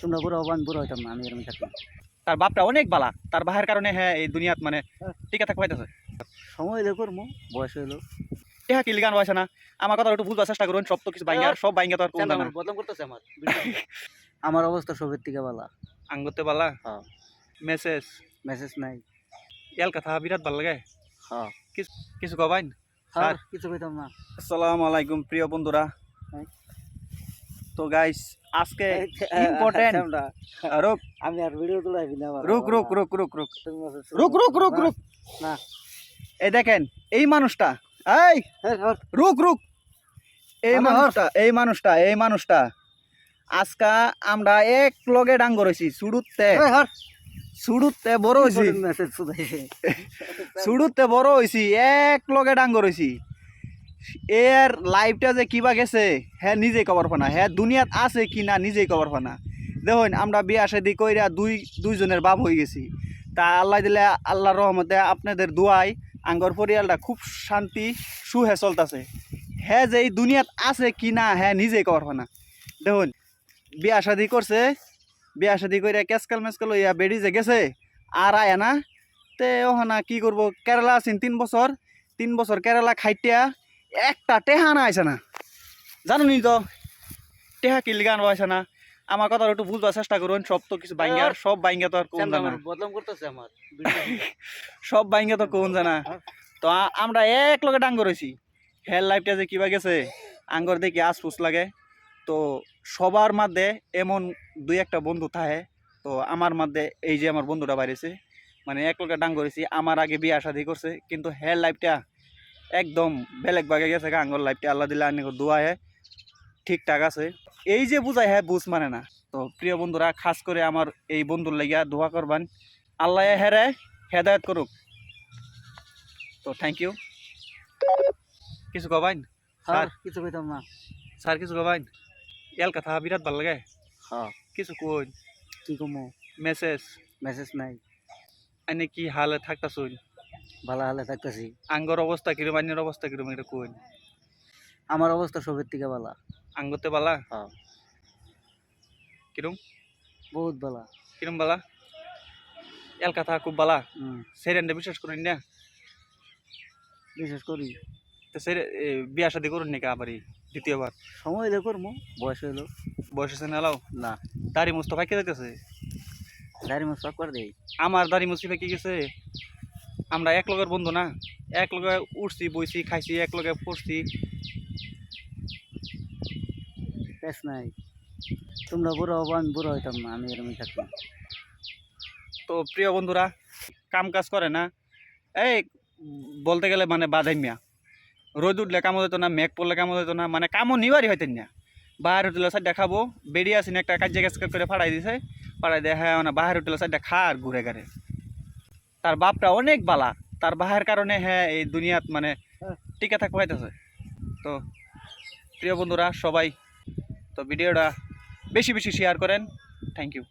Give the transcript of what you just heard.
তোমরা বুড়ো হবান বুড়ো হইতাম না আমি এরকম থাকতাম। তার বাপটা অনেক বালা তার বাহের কারণে হ্যাঁ এই দুনিয়াত মানে টিকে থাকতে পাইতেছে। সময় হইলে করব বয়স হইল। টেহা কিল গান বয়সে না? আমার কথা একটু বুঝবার চেষ্টা করুন সব তো কিছু বাইঙ্গা সব বাইঙ্গা তো আর কোন জানা। বদনাম করতেছে আমার। আমার অবস্থা সবের থেকে বালা। আঙ্গতে বালা? হ্যাঁ। মেসেজ মেসেজ নাই। এল কথা বিরাট ভালো লাগে। হ্যাঁ। কিছু কিছু কবাইন? আর কিছু কইতাম না। আসসালামু আলাইকুম প্রিয় বন্ধুরা। হ্যাঁ। তো গাইস আজকে ইম্পর্টেন্ট আমরা রুক আমি আর ভিডিও তুলাইবি না রুক রুক রুক রুক রুক রুক রুক রুক রুক না এই দেখেন এই মানুষটা এই! হ্যাঁ, রুক রুক এই মানুষটা এই মানুষটা এই মানুষটা। আজকা আমরা এক লগে ডাঙ্গ রয়েছি সুড়ুতে হ্যাঁ, সুড়ুতে বড় হয়েছি। সুড়ুতে বড় হয়েছি এক লগে ডাঙ্গ রয়েছি এর লাইফটা যে কিবা গেছে হ্যাঁ নিজেই কবার পানা হ্যাঁ দুনিয়াত আছে কি না, নিজেই কবার পানা দেখুন, আমরা বিয়া শাদি কইরা দুই, দুইজনের বাপ হয়ে গেছি। তা আল্লাহ দিলে আল্লাহর রহমতে আপনাদের দোয়াই আঙ্গর পরিয়ালটা খুব শান্তি সুহে চলতেছে। হ্যাঁ যে এই দুনিয়াত আছে কি না হ্যাঁ নিজেই কবার পানা দেখুন, বিয়া শাদি করছে, বিয়া শাদি কইরা কেসকাল মেসকাল ইয়া বেড়ি যে গেছে, আর আয় না। তে ওখানা কি করব, কেরালা আছেন তিন বছর। তিন বছর কেরালা খাইটিয়া একটা টেহা না আইসে না। জানুনি তো টেহা কিল গান আইসে না। আমার কথা একটু বুঝবার চেষ্টা করুন সব তো কিছু বাইঙ্গা সব বাইঙ্গা তো আর কোন জানা। আমার বদনাম করতেছে আমার। সব বাইঙ্গা তো কোন জানা। তো আমরা এক লগে ডাঙ্গ রয়েছি। হেল লাইফটা যে কিবা গেছে আঙ্গর দেখি আশপুস লাগে। তো সবার মধ্যে এমন দুই একটা বন্ধু থাকে। তো আমার মধ্যে এই যে আমার বন্ধুটা বাইরেছে মানে এক লগে ডাঙ্গ রয়েছি আমার আগে বিয়া শাদি করছে কিন্তু হেল লাইফটা একদম বেলেগ বাগে গেছে গা, আঙ্গর লাইফটা আল্লাহ দিলে আনি দোয়া হে ঠিকঠাক আছে। এই যে বুঝায় হ্যাঁ বুঝ মানে না। তো প্রিয় বন্ধুরা খাস করে আমার এই বন্ধুর লাগিয়া দোয়া করবান। আল্লাহ হেরে হেদায়ত করুক। তো থ্যাংক ইউ কিছু কবাইন? আর কিছু কইতাম না। স্যার কিছু কবাইন? এল কথা বিরাট ভালো লাগে। হ্যাঁ। কিছু কইন? কি কমো? মেসেজ মেসেজ নাই। এনে কি হালে থাকতাছুন ভালো হালে থাকতেছি। আঙ্গর অবস্থা কিরম আইনের অবস্থা কিরম এটা কইন? আমার অবস্থা সবের থেকে বালা আঙ্গতে বালা? হ্যাঁ। কিরম? বহুত বালা। কিরম বালা? এল কথা খুব বালা। সেরেন্ডে বিশ্বাস করুন না? বিশেষ করি। তো এ, বিয়া শাদি করুন নাকি আবারই দ্বিতীয়বার? সময় হইলে করব বয়স হইল। বয়স হয়েছে না না। দাড়ি মুস্তফা কে যাইতেছে দাড়ি পাক করে দেই। আমার দাড়ি মুসিফা কি গেছে আমরা এক লগের বন্ধু না এক লগে উঠছি বইছি খাইছি এক লগে পড়ছি। পেস নাই। তোমরা বুড়ো হব আমি বুড়ো হইতাম না আমি এরকম থাকতাম। তো প্রিয় বন্ধুরা কাম কাজ করে না? এই বলতে গেলে মানে বাধাই মিয়া। রোদ উঠলে কামো দিত না মেঘ পড়লে কামো দিত না মানে কামও নিবারই হইতেন না। বাহার হোটেলের সাইডটা খাব বেরিয়ে আসিন একটা কাজে কাজ করে ফাড়াই দিছে ফাড়াই দিয়ে হ্যাঁ মানে বাহার হোটেলের সাইডটা খা আর ঘুরে ঘাড়ে তার বাপটা অনেক বালা। তার বাহার কারণে হ্যাঁ এই দুনিয়াত মানে টিকে থাকতে পাইতেছে। তো প্রিয় বন্ধুরা সবাই তো ভিডিওটা বেশি বেশি শেয়ার করেন। Thank you